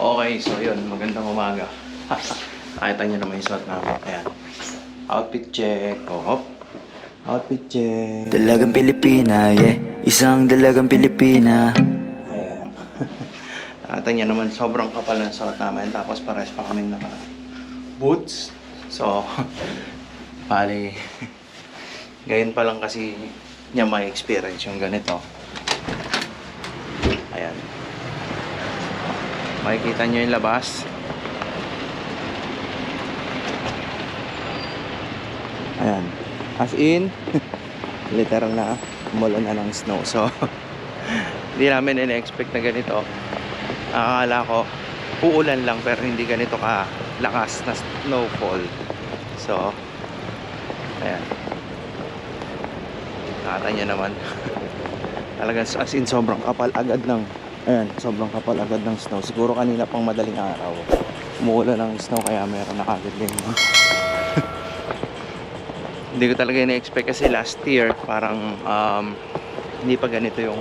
Okay, so yun, magandang umaga. Nakita nyo naman yung suot namin. Ayan. Outfit check. Oh, hop. Outfit check. Dalagang Pilipina, yeah Isang dalagang Pilipina Ayan. Nakita nyo naman, sobrang kapal ng suot namin. Tapos pares pa kami naka boots. So, bali, ngayon pa lang kasi niya may experience yung ganito. Ayan. Makikita nyo yung labas. Ayan. As in, literal na umulan na ng snow. So, hindi namin in-expect na ganito. Akala ko, uulan lang pero hindi ganito ka lakas na snowfall. So, ayan. Nakata nyo naman. Talagang as in sobrang kapal agad ng ayan, sobrang kapal agad ng snow. Siguro kanina pang madaling araw. Umuulan ng snow kaya meron na agad ganyan. hindi ko talaga ina-expect kasi last year parang um, hindi pa ganito yung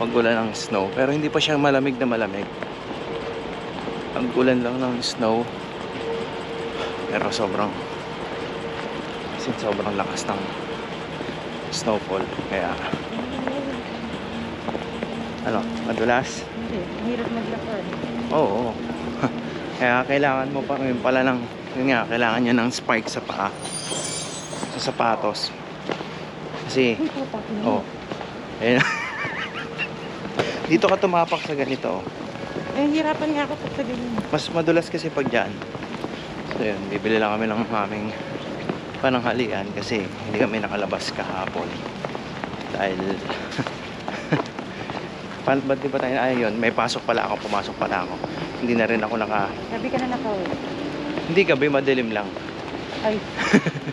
pagulan ng snow. Pero hindi pa siya malamig na malamig. Ang ulan lang ng snow. Pero sobrang kasi sobrang lakas ng snowfall. Kaya ano, madulas? Hindi, hirap maglakad. Oo. Kaya kailangan mo pa rin pala ng yun nga, kailangan niya ng spike sa paa. Sa sapatos. Kasi putak na. Oh. Ayun. Dito ka tumapak sa ganito. oh. Eh, hirapan nga ako pag sa ganyan. Mas madulas kasi pag dyan. So yun, bibili lang kami ng aming pananghalian kasi hindi kami nakalabas kahapon. Dahil Pan, ba't di ba tayo, ay yun, may pasok pala ako, pumasok pala ako. Hindi na rin ako naka, Sabi ka na nakauwi. hindi gabi, madilim lang. Ay.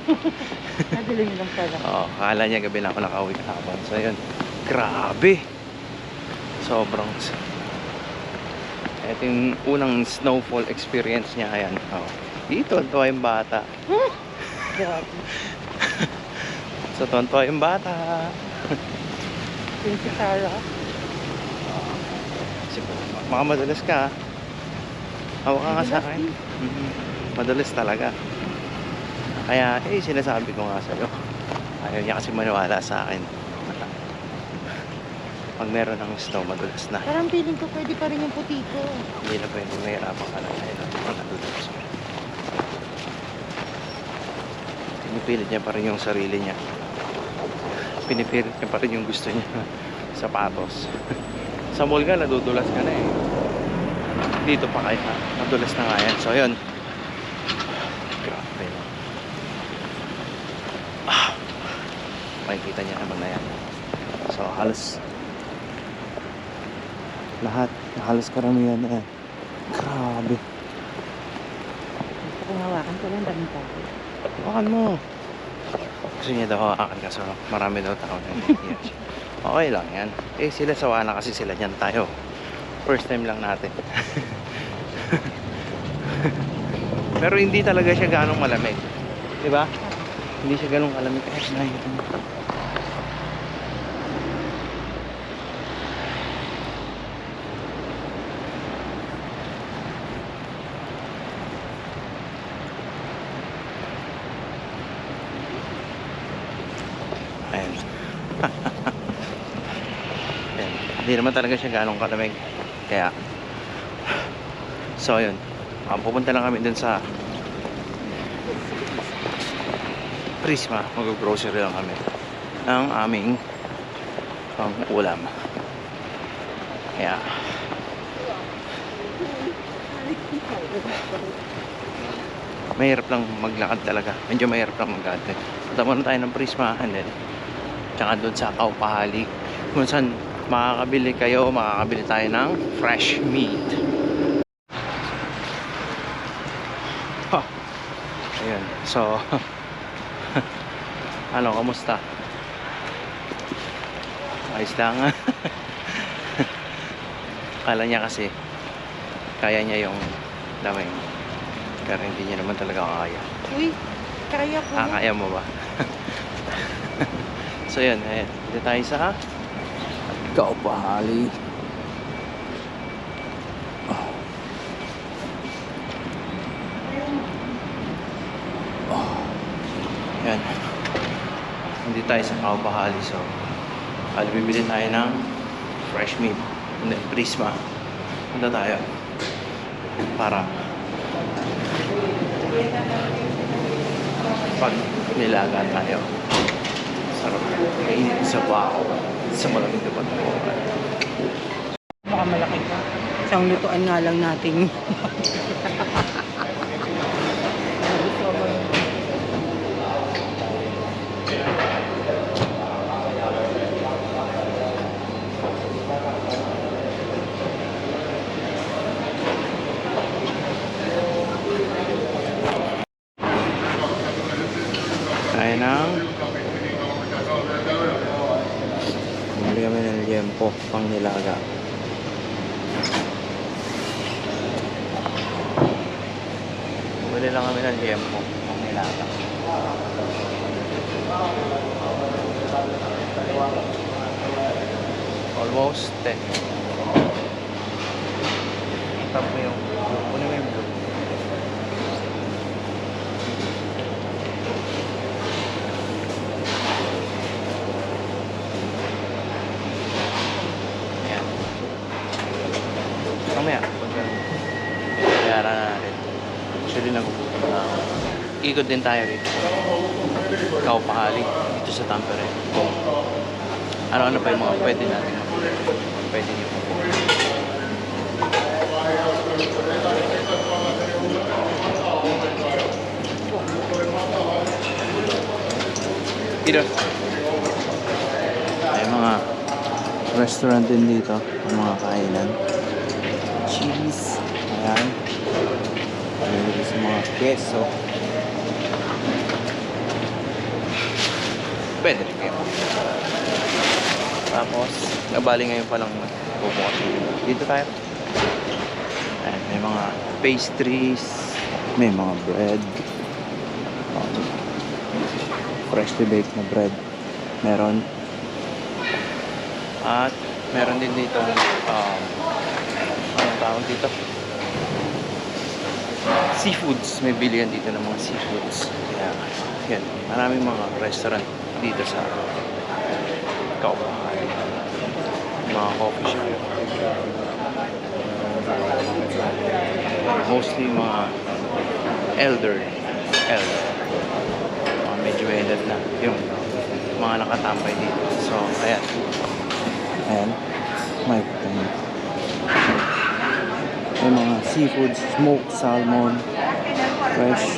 Nadilim lang pala. Oo, akala niya gabi na ako nakauwi kahapon. So yun, grabe. Sobrang ito yung unang snowfall experience niya. Ayan. Oh. Dito, tuwa yung bata. Grabe. So, tuwa yung bata. Yung si Sarah. Baka madalas ka. ah. Hawa ka nga sa akin. Mhm. Madalas talaga. Kaya, eh, sinasabi ko nga sa'yo. Ayaw niya kasi maniwala sa akin. Pag meron ng snow, madulas na. Parang feeling ko pwede pa rin yung puti ko. Hindi na pwede mahirapan ka na dahil ang nadulas. Pinipilit niya pa rin yung sarili niya. Pinipilit niya pa rin yung gusto niya. Sapatos. Sa mall ka, nadudulas ka na eh. Dito pa kaya, nadulas na nga yan. So, yun. Grabe. Ah. Makikita niya naman na yan. So, halos lahat, halos karamihan na yan. Grabe. Kong hawakan ko lang daming tao. Hawakan mo. Gusto niya daw hawakan ka so marami daw tao na hindi siya. Okay lang yan. Eh sila sawa na kasi sila niyan tayo. First time lang natin. Pero hindi talaga siya ganong malamig. Di ba? Hindi siya ganong malamig. Ay, nakikita Hindi naman talaga siya ganong kalamig. Kaya, so yun. Ah, pupunta lang kami dun sa Prisma. Mag-grocery lang kami. Ang aming pang ulam. Kaya, mahirap lang maglakad talaga. Medyo mahirap lang maglakad. Punta muna tayo ng Prisma and then tsaka doon sa Kaupahali kung saan makakabili kayo, makakabili tayo ng fresh meat. Ha. Ayun. So, ano, kamusta? Ayos lang. Kala niya kasi kaya niya yung lamay. Pero hindi niya naman talaga kaya. Uy, kaya ko. Ah, kaya mo ba? so yun, ayan. Dito tayo sa ikaw pahali. Oh. Oh. Yan. Hindi tayo sa kaupahali. So, al bibili tayo ng fresh meat. Hindi, prisma. Punta tayo. Para pag nilaga tayo. Sarap. Mainit sa bao. Sa malamig na patuloy. Baka malaki pa. Isang lutuan nga lang natin. Tayo ng Bumili kami ng liempo pang nilaga. Bumili lang kami ng liempo pang nilaga. Almost 10. Tap mo yung kunin mo yung blue. Ayan. Mamaya, pag na natin. Actually, nagugutom. Ikot din tayo rito. Ikaw pahali dito sa Tampere. Ano-ano pa yung mga pwede natin. Pwede niyo po. Dito. May mga restaurant din dito. Ang mga kainan. Cheese. Ayan. Pwede sa mga queso. Pwede rin kayo. Tapos, nabali ngayon palang bubukas. Dito tayo. Ayan, may mga pastries. May mga bread. Um, freshly baked na bread. Meron. At meron din dito um, anong tawag dito? Seafoods. May bilihan dito ng mga seafoods. Kaya, yan. Maraming mga restaurant dito sa Kaupahan. Mga coffee shop. Mostly mga elder. Elder. Edad na. Yung mga nakatambay dito. So, ayan. Ayan. May tingin. May mga seafoods, smoked salmon, fresh,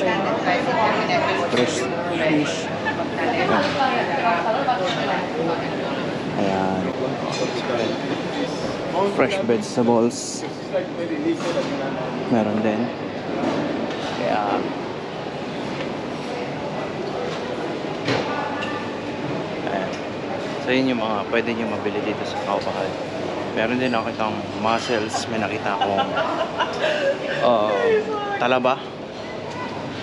fresh fish. Ayan. Ayan. Fresh vegetables. Meron din. Kaya, So, yun yung mga pwede nyo mabili dito sa Kaupahal. Meron din ako itong mussels. May nakita akong uh, talaba.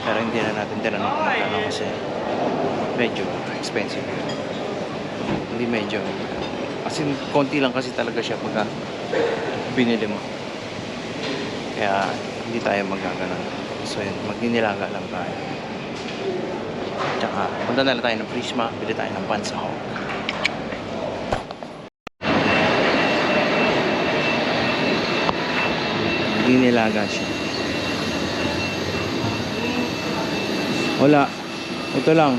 Pero hindi na natin tinanong kung magkano kasi medyo expensive. Hindi medyo. Kasi konti lang kasi talaga siya pagka binili mo. Kaya hindi tayo magaganon. So yun, magninilaga lang tayo. Tsaka punta na lang tayo ng Prisma, bili tayo ng pansahog. Magninilaga siya. Wala. Ito lang.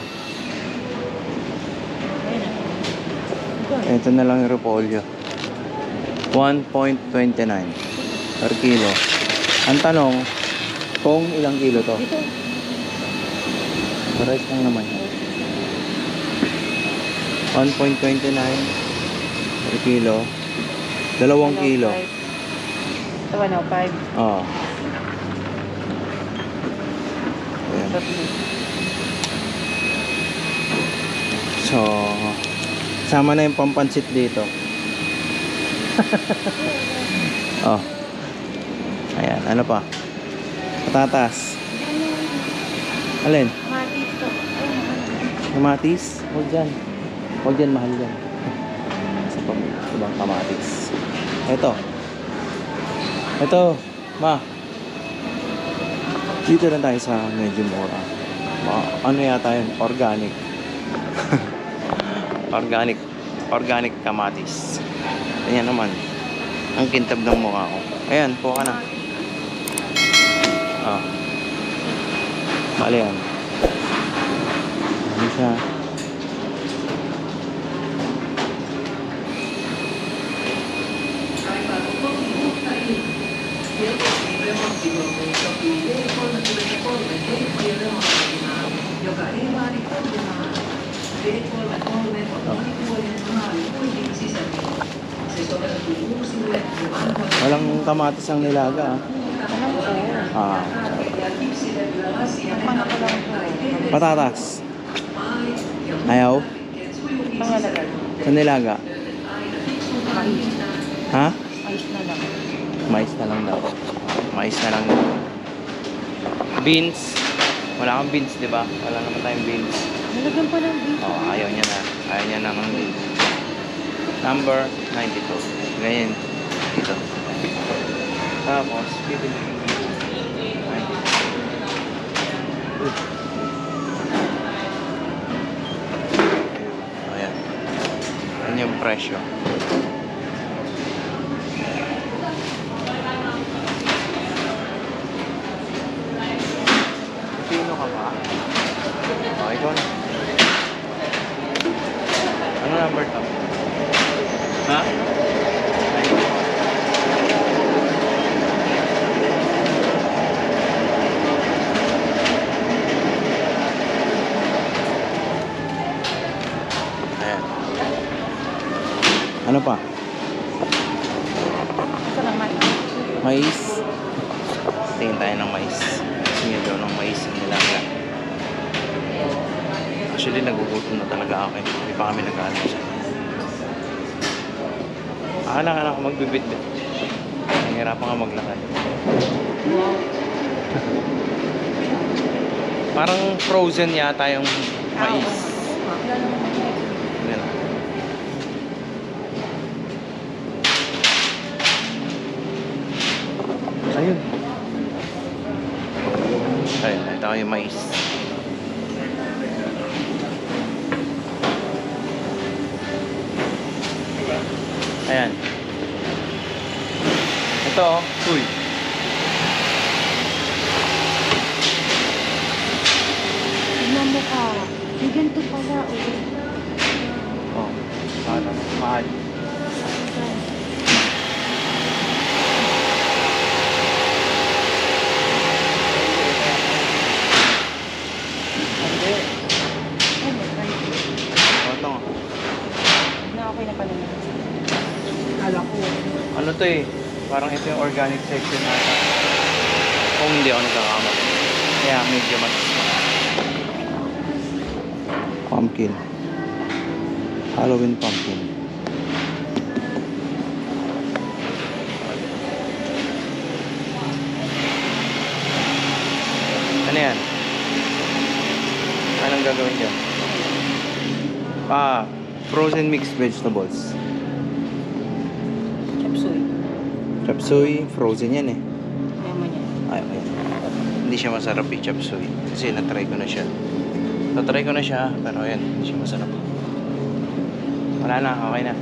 Ito na lang yung repolyo. 1.29 per kilo. Ang tanong, kung ilang kilo to? Dito. Pares lang naman yan. 1.29 per kilo. Dalawang kilo. Ito, 105. Oo. Ayan. So, sama na yung pampansit dito. oh. Ayan, ano pa? Patatas. Alin? Kamatis? Huwag dyan. Huwag dyan, mahal yan. Sa pang ibang kamatis. Ito. Ito, ma. Dito lang tayo sa medyo mura. Ma ano yata yun? Organic. Organic, organic kamatis. Ayan naman. Ang kintab ng mukha ko. Ayan, po ka na. Ah. Bali yan. Ano siya? Walang kamatis ang nilaga ah. Ah. Patatas. Ayaw? Sa nilaga? Ha? Mais na lang. Mais na lang daw. Mais na lang daw. Beans. Wala kang beans, di ba? Wala naman tayong beans. Nalagyan pa ng beef. Oh, ayaw niya na. Ayaw niya na ng beans. Number 92. Ganyan. Dito. Tapos, bibili ng beans. 92. Uy. Ayan. Yan yung presyo. Sino ka ba? Oh, ikaw na. Ano number to? Ha? Ayan. Ano pa? Lang mais. Tingin tayo ng mais. Niya daw ng mais ang nilaga. Actually, nagugutom na talaga ako. eh. Hindi pa kami siya. Akala ka na ako magbibit-bit. Nahihirapan nga maglakad. Parang frozen yata yung mais. Wala naman mais. Yan. Ayun. Ayun, nakita ko yung mais. Ayan. Ito, oh. Uy. Tignan mo ka. May ganito pala. Oh. Oh. Sana mahal. Hindi. Ay, may price. Oh, ito. nga. Na okay na pala na. Kala ko. Ano to eh? Parang ito yung organic section nata. Kung hindi ako nagkakamali. Kaya medyo mas Pumpkin. Halloween pumpkin. Ano yan? Anong gagawin dyan? Ah, frozen mixed vegetables. Chop suey. Chop suey, frozen yan eh. Yaman yan. Ay, ay. Hindi siya masarap eh, chop suey. Kasi na-try ko na siya. Na-try ko na siya, pero ayan, hindi siya masarap. Wala na, okay na.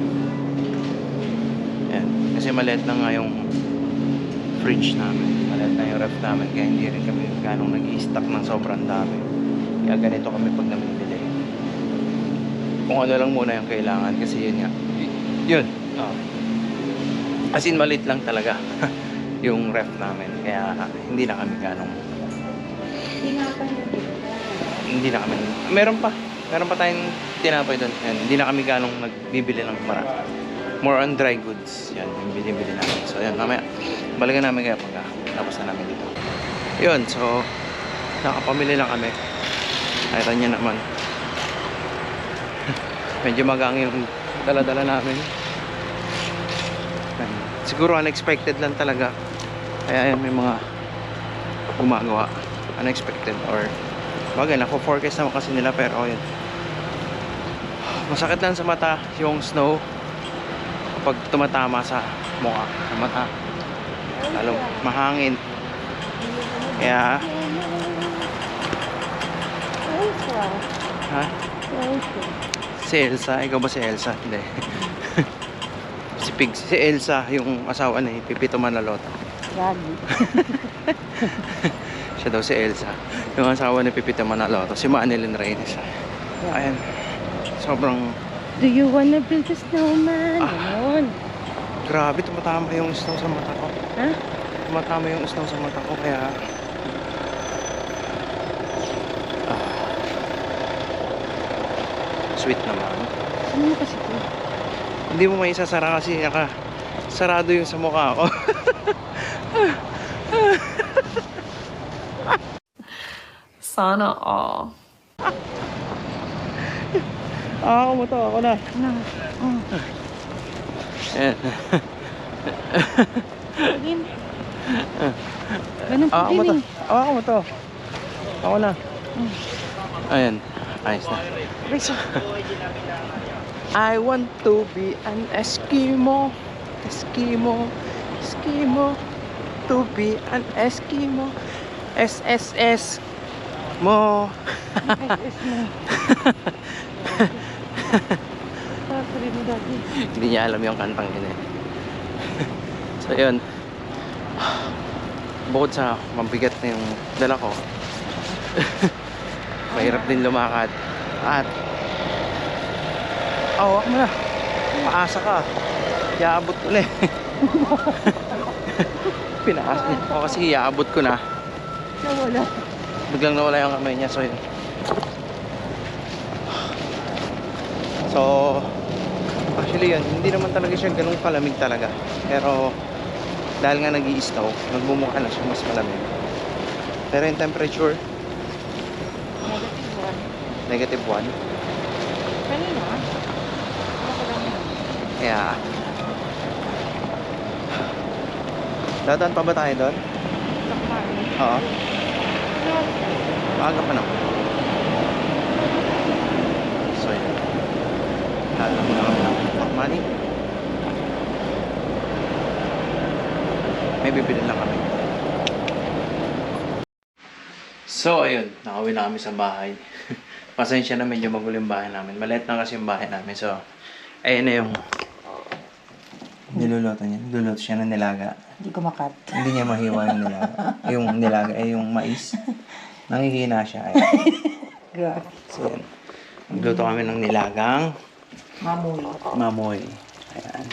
Ayan. Kasi maliit na nga yung fridge namin. Maliit na yung ref namin, kaya hindi rin kami ganong nag-i-stock ng sobrang dami. Kaya ganito kami pag namimili. Kung ano lang muna yung kailangan, kasi yun nga. Yun. Oh. As in, maliit lang talaga yung ref namin. Kaya hindi na kami ganong Hindi na kami meron pa. Meron pa tayong tinapay doon yan, hindi na kami ganong nagbibili ng marami. More on dry goods. Yan yung binibili namin. So yan mamaya. Balikan namin kaya pagka tapos na namin dito. Yun so nakapamili lang kami. Nakita nyo naman. Medyo magang yung dala-dala namin. Siguro unexpected lang talaga. Kaya yan may mga gumagawa. Unexpected or bagay nako-forecast naman kasi nila pero yun masakit lang sa mata yung snow kapag tumatama sa mukha sa mata. Lalo mahangin. Kaya ha. Si Elsa, ikaw ba si Elsa? Hindi. Pig, si Elsa, yung asawa ni Pipito Manalota. Lagi. Siya daw si Elsa. Yung asawa ni Pipito Manalota, si Manilyn Reyes. Ayan. Sobrang Do you wanna build a snowman? Ah. Ganon. grabe, tumatama yung snow sa mata ko. Ha? Tumatama yung snow sa mata ko, kaya... Ah. Sweet naman. Ano kasi to? Hindi mo may isasara kasi naka sarado yung sa mukha ko. Sana all. Ah, ako mo to, ako na. Oh, game. Ganun Ah, ako to. game Ah, ako mo to. Ako na. Ayan. Ayos na. eh. I want to be an Eskimo. Eskimo. Eskimo. To be an Eskimo. SSS. Mo. Hindi niya alam yung kantang yun eh. so yun. Bukod sa mabigat na yung dala ko. mahirap din lumakad. At Oh, wag mo na. Paasa ka. Iaabot ko na eh. Pinaasa niya ako kasi iaabot ko na. Nawala. Biglang nawala yung kamay niya. So yun. So, actually yun, hindi naman talaga siya ganun kalamig talaga. Pero, dahil nga nag snow nagmumukha na siya mas malamig. Pero yung temperature, Negative one. negative 1. Kanina? Wala ko lang yun. Kaya, dadaan pa ba tayo doon? Oo. Maaga pa naman. So, yun. Mo na kami ng money. May bibili lang kami. So, ayun. Nakawin na kami sa bahay. Pasensya na medyo magulo yung bahay namin. Maliit na kasi yung bahay namin. So, ayun na yung niluluto niya. Niluluto siya ng nilaga. Hindi ko makat. Hindi niya mahiwa yung nilaga. yung nilaga ay yung mais. Nangihina siya. Ayan. God. So, yan. Magluto kami ng nilagang Mamoy. mamoy. Ayan.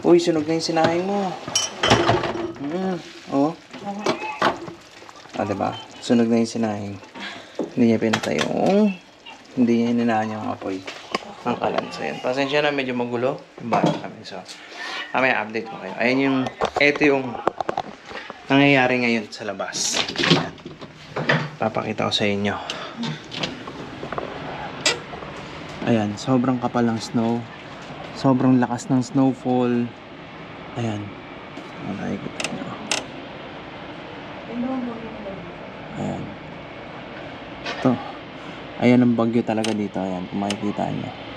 Uy, sunog na yung sinahing mo. Mm. Oh. Ah, diba? Sunog na yung sinahing. Hindi niya pinatay yung... Hindi niya hinanaan yung apoy. Ang kalan. So, yan. Pasensya na, medyo magulo bahay namin. So, mamaya update ko kayo. Ayan yung... Ito yung nangyayari ngayon sa labas. Ayan. Papakita ko sa inyo. Ayan, sobrang kapal ng snow. Sobrang lakas ng snowfall. Ayan, nakikita nyo. Ayan. Ito. Ayan ang bagyo talaga dito. Ayan, kung makikita nyo.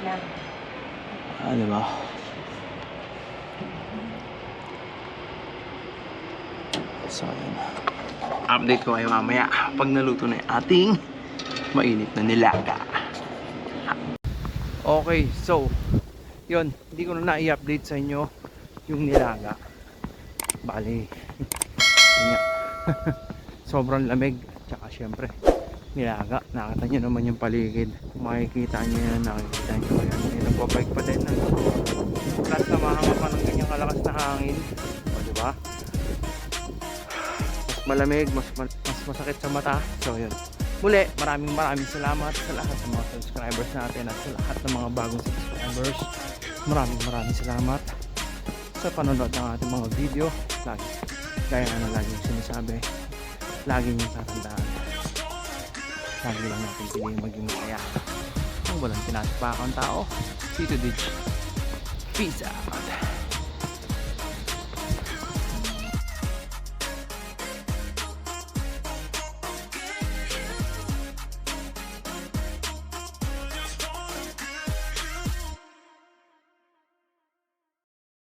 Ah, di ba? So, ayan. Update ko kayo mamaya pag naluto na yung ating mainit na nilaga. Okay, so, yun, hindi ko na na-i-update sa inyo yung nilaga. Bali, yun sobrang lamig, tsaka syempre, nilaga. Nakita nyo naman yung paligid. Makikita nyo yan, nakikita nyo yan. May nagbabike pa din plus na mahanga pa ng ganyang kalakas na hangin. O, di ba? Mas malamig, mas, mas masakit sa mata. So, yun. Muli, maraming maraming salamat sa lahat ng mga subscribers natin at sa lahat ng mga bagong subscribers. Maraming maraming salamat sa panonood ng ating mga video. Lagi, gaya na lagi sinasabi, lagi yung tatandaan. Lagi lang natin piliin maging masaya. Ang walang tinatapakang tao, Tito Dig. Peace out.